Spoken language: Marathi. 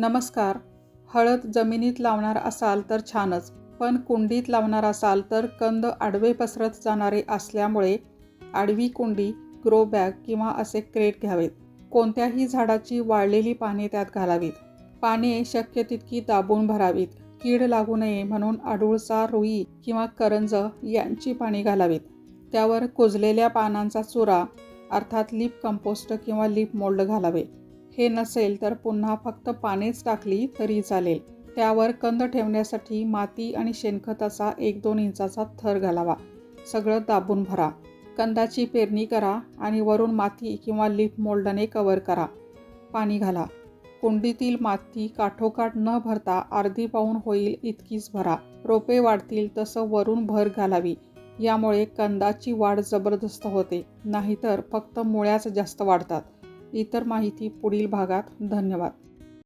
नमस्कार. हळद जमिनीत लावणार असाल तर छानच पण कुंडीत लावणार असाल तर कंद आडवे पसरत जाणारे असल्यामुळे आडवी कुंडी ग्रो बॅग किंवा असे क्रेट घ्यावेत. कोणत्याही झाडाची वाळलेली पाने त्यात घालावीत. पाने शक्य तितकी दाबून भरावीत. कीड लागू नये म्हणून अडुळसा रुई किंवा करंज यांची पाने घालावीत. त्यावर कुजलेल्या पानांचा चुरा अर्थात लीप कंपोस्ट किंवा लीप मोल्ड घालावे. हे नसेल तर पुन्हा फक्त पानेच टाकली तरी चालेल. त्यावर कंद ठेवण्यासाठी माती आणि शेणखताचा एक दोन इंचाचा थर घालावा. सगळं दाबून भरा. कंदाची पेरणी करा आणि वरून माती किंवा लिप मोल्डने कवर करा. पाणी घाला. कुंडीतील माती काठोकाठ न भरता अर्धी पाऊण होईल इतकीच भरा. रोपे वाढतील तसं वरून भर घालावी. यामुळे कंदाची वाढ जबरदस्त होते. नाहीतर फक्त मुळ्याच जास्त वाढतात. इतर माहिती पुढील भागात. धन्यवाद.